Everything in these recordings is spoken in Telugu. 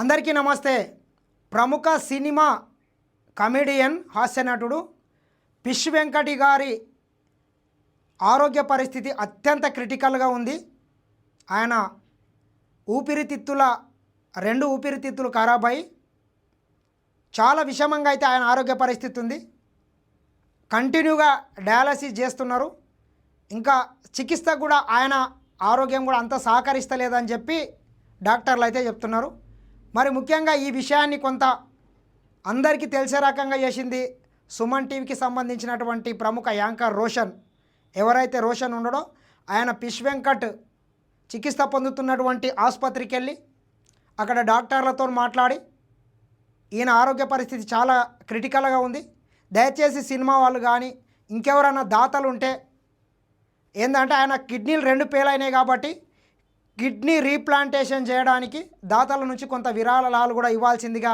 అందరికీ నమస్తే. ప్రముఖ సినిమా కమెడియన్ హాస్య నటుడు పిష్ వెంకటి గారి ఆరోగ్య పరిస్థితి అత్యంత క్రిటికల్గా ఉంది. ఆయన ఊపిరితిత్తుల రెండు ఊపిరితిత్తులు ఖరాబ్ అయి చాలా విషమంగా అయితే ఆయన ఆరోగ్య పరిస్థితి ఉంది. కంటిన్యూగా డయాలసిస్ చేస్తున్నారు. ఇంకా చికిత్స కూడా ఆయన ఆరోగ్యం కూడా అంత సహకరిస్తలేదని చెప్పి డాక్టర్లు అయితే చెప్తున్నారు. మరి ముఖ్యంగా ఈ విషయాన్ని కొంత అందరికీ తెలిసే రకంగా చేసింది సుమన్ టీవీకి సంబంధించినటువంటి ప్రముఖ యాంకర్ రోషన్. ఎవరైతే రోషన్ ఉండడో ఆయన పిష్ వెంకట్ చికిత్స పొందుతున్నటువంటి ఆసుపత్రికి వెళ్ళి అక్కడ డాక్టర్లతో మాట్లాడి ఈయన ఆరోగ్య పరిస్థితి చాలా క్రిటికల్గా ఉంది. దయచేసి సినిమా వాళ్ళు కానీ ఇంకెవరైనా దాతలు ఉంటే ఏంటంటే ఆయన కిడ్నీలు రెండు పేలైనాయి కాబట్టి కిడ్నీ రీప్లాంటేషన్ చేయడానికి దాతల నుంచి కొంత విరాళాలు కూడా ఇవ్వాల్సిందిగా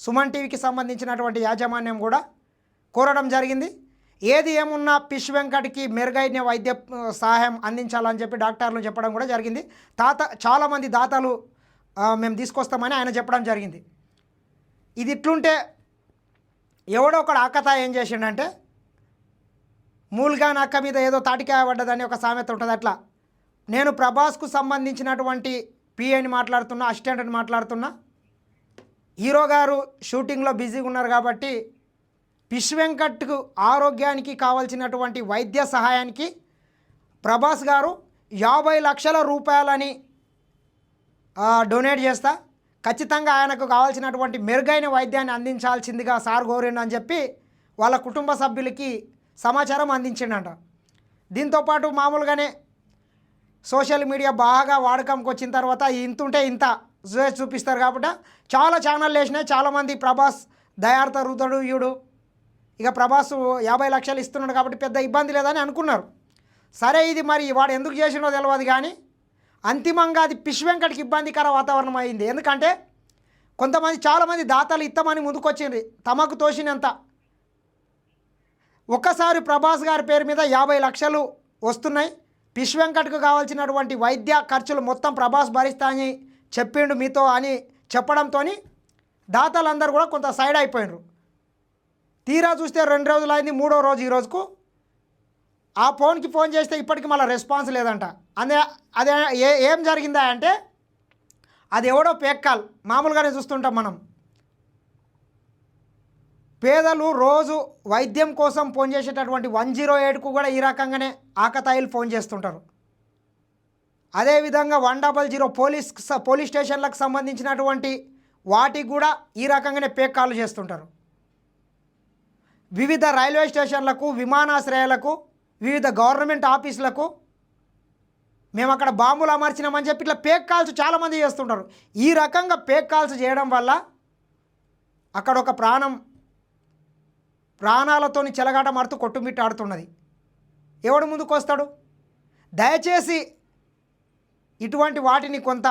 సుమన్ టీవీకి సంబంధించినటువంటి యాజమాన్యం కూడా కోరడం జరిగింది. ఏది ఏమున్నా పిష్ వెంకట్కి మెరుగైన వైద్య సహాయం అందించాలని చెప్పి డాక్టర్లు చెప్పడం కూడా జరిగింది. తాత చాలామంది దాతలు మేము తీసుకొస్తామని ఆయన చెప్పడం జరిగింది. ఇది ఇట్లుంటే ఎవడో ఒకడు అక్కత ఏం చేసిండంటే మూల్గా నక్క మీద ఏదో తాటికాయ పడ్డదని ఒక సామెత ఉంటుంది అట్లా. నేను ప్రభాస్కు సంబంధించినటువంటి పిఐని మాట్లాడుతున్నా అసిస్టెంట్ని మాట్లాడుతున్నా. హీరో గారు షూటింగ్లో బిజీగా ఉన్నారు కాబట్టి పిష్ వెంకట్కు ఆరోగ్యానికి కావాల్సినటువంటి వైద్య సహాయానికి ప్రభాస్ గారు యాభై లక్షల రూపాయలని డొనేట్ చేస్తా. ఖచ్చితంగా ఆయనకు కావాల్సినటువంటి మెరుగైన వైద్యాన్ని అందించాల్సిందిగా సార్ కోరిండు అని చెప్పి వాళ్ళ కుటుంబ సభ్యులకి సమాచారం అందించిండంట. దీంతోపాటు మామూలుగానే సోషల్ మీడియా బాగా వాడకంకి వచ్చిన తర్వాత ఇంతుంటే ఇంత జోస్ చూపిస్తారు కాబట్టి చాలా ఛానళ్ళు వేసినాయి. చాలామంది ప్రభాస్ దయార్త రుదడు యుడు ఇక ప్రభాస్ యాభై లక్షలు ఇస్తున్నాడు కాబట్టి పెద్ద ఇబ్బంది లేదని అనుకున్నారు. సరే ఇది మరి వాడు ఎందుకు చేసినో తెలియదు కానీ అంతిమంగా అది పిష్ వెంకటకి ఇబ్బందికర వాతావరణం అయింది. ఎందుకంటే కొంతమంది చాలామంది దాతలు ఇత్తమని ముందుకొచ్చింది తమకు తోసినంత. ఒక్కసారి ప్రభాస్ గారి పేరు మీద యాభై లక్షలు వస్తున్నాయి. పిష్ వెంకట్కు కావాల్సినటువంటి వైద్య ఖర్చులు మొత్తం ప్రభాస్ భరిస్తాయని చెప్పిండు మీతో అని చెప్పడంతో దాతలందరూ కూడా కొంత సైడ్ అయిపోయినారు తీరా చూస్తే రెండు రోజులు అయింది మూడో రోజు ఈ రోజుకు. ఆ ఫోన్కి ఫోన్ చేస్తే ఇప్పటికి మళ్ళీ రెస్పాన్స్ లేదంట. అదే అదే ఏ ఏం జరిగిందా అంటే అది ఎవడో పేక్ కాల్. మామూలుగానే చూస్తుంటాం మనం. పేదలు రోజు వైద్యం కోసం ఫోన్ చేసేటటువంటి వన్ జీరో ఎయిట్కు కూడా ఈ రకంగానే ఆకతాయిలు ఫోన్ చేస్తుంటారు. అదేవిధంగా one double zero police police స్టేషన్లకు సంబంధించినటువంటి వాటికి కూడా ఈ రకంగానే పేక్ కాల్ చేస్తుంటారు. వివిధ రైల్వే స్టేషన్లకు విమానాశ్రయాలకు వివిధ గవర్నమెంట్ ఆఫీసులకు మేము అక్కడ బాంబులు అమర్చినామని చెప్పి ఇట్లా పేక్ కాల్స్ చాలామంది చేస్తుంటారు. ఈ రకంగా పేక్ కాల్స్ చేయడం వల్ల అక్కడ ఒక ప్రాణం ప్రాణాలతోని చెలగాట మారుతూ కొట్టుమిట్టాడుతున్నది. ఎవడు ముందుకు వస్తాడు దయచేసి ఇటువంటి వాటిని కొంత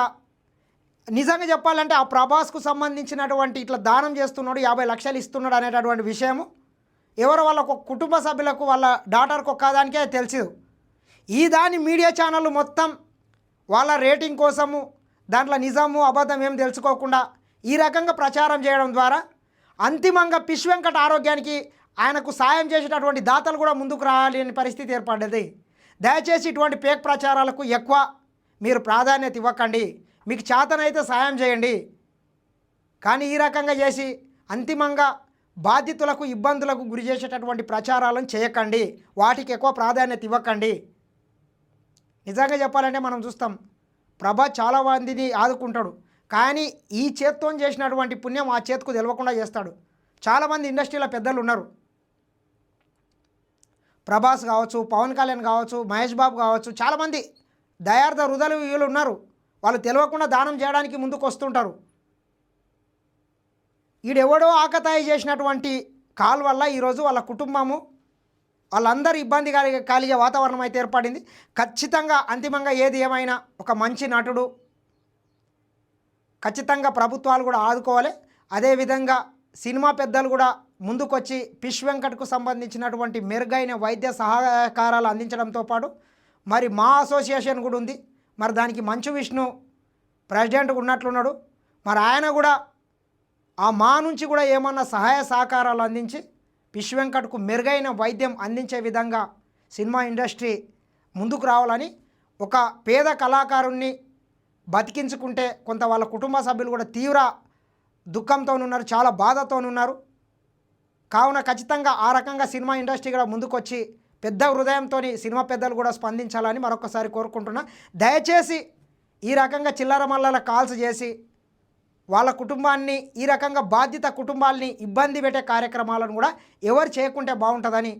నిజంగా చెప్పాలంటే ఆ ప్రభాస్కు సంబంధించినటువంటి ఇట్లా దానం చేస్తున్నాడు యాభై లక్షలు ఇస్తున్నాడు అనేటటువంటి విషయము ఎవరో వాళ్ళ ఒక కుటుంబ సభ్యులకు వాళ్ళ డాటర్కు ఒక్కదానికే తెలిసిదు. ఈ దాని మీడియా ఛానళ్ళు మొత్తం వాళ్ళ రేటింగ్ కోసము దాంట్లో నిజము అబద్ధం ఏం తెలుసుకోకుండా ఈ రకంగా ప్రచారం చేయడం ద్వారా అంతిమంగా పిష్ వెంకట ఆరోగ్యానికి ఆయనకు సాయం చేసేటటువంటి దాతలు కూడా ముందుకు రాలేని పరిస్థితి ఏర్పడ్డది దయచేసి ఇటువంటి పేక్ ప్రచారాలకు ఎక్కువ మీరు ప్రాధాన్యత ఇవ్వకండి. మీకు చేతనైతే సాయం చేయండి. కానీ ఈ రకంగా చేసి అంతిమంగా బాధితులకు ఇబ్బందులకు గురి చేసేటటువంటి ప్రచారాలను చేయకండి. వాటికి ఎక్కువ ప్రాధాన్యత ఇవ్వకండి. నిజంగా చెప్పాలంటే మనం చూస్తాం ప్రభా చాలా మందిని ఆదుకుంటాడు. కానీ ఈ చేత్తో చేసినటువంటి పుణ్యం ఆ చేతికు తెలవకుండా చేస్తాడు. చాలామంది ఇండస్ట్రీలో పెద్దలు ఉన్నారు. ప్రభాస్ కావచ్చు పవన్ కళ్యాణ్ కావచ్చు మహేష్ బాబు కావచ్చు చాలామంది దయార్థ హృదయ వీళ్ళు ఉన్నారు. వాళ్ళు తెలియకుండా దానం చేయడానికి ముందుకు వస్తుంటారు. ఈడెవడో ఆకతాయి చేసినటువంటి కాల్ వల్ల ఈరోజు వాళ్ళ కుటుంబము వాళ్ళందరూ ఇబ్బంది కలిగే కలిగే వాతావరణం అయితే ఏర్పడింది. ఖచ్చితంగా అంతిమంగా ఏది ఏమైనా ఒక మంచి నటుడు ఖచ్చితంగా ప్రభుత్వాలు కూడా ఆదుకోవాలి. అదేవిధంగా సినిమా పెద్దలు కూడా ముందుకొచ్చి పిష్ వెంకట్కు సంబంధించినటువంటి మెరుగైన వైద్య సహకారాలు అందించడంతో పాటు మరి మా అసోసియేషన్ కూడా ఉంది. మరి దానికి మంచు విష్ణు ప్రెసిడెంట్ ఉన్నట్లున్నాడు. మరి ఆయన కూడా ఆ మా నుంచి కూడా ఏమన్నా సహాయ సహకారాలు అందించి పిష్ వెంకట్కు మెరుగైన వైద్యం అందించే విధంగా సినిమా ఇండస్ట్రీ ముందుకు రావాలని ఒక పేద కళాకారుణ్ణి బతికించుకుంటే కొంత వాళ్ళ కుటుంబ సభ్యులు కూడా తీవ్ర దుఃఖంతో ఉన్నారు చాలా బాధతో ఉన్నారు కావున ఖచ్చితంగా ఆ రకంగా సినిమా ఇండస్ట్రీ కూడా ముందుకొచ్చి పెద్ద హృదయంతో సినిమా పెద్దలు కూడా స్పందించాలని మరొకసారి కోరుకుంటున్నా. దయచేసి ఈ రకంగా చిల్లర మల్లల కాల్స్ చేసి వాళ్ళ కుటుంబాన్ని ఈ రకంగా బాధ్యత కుటుంబాల్ని ఇబ్బంది పెట్టే కార్యక్రమాలను కూడా ఎవరు చేయకుంటే బాగుంటుందని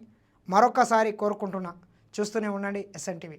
మరొకసారి కోరుకుంటున్నా. చూస్తూనే ఉండండి ఎస్ఎన్టీవీ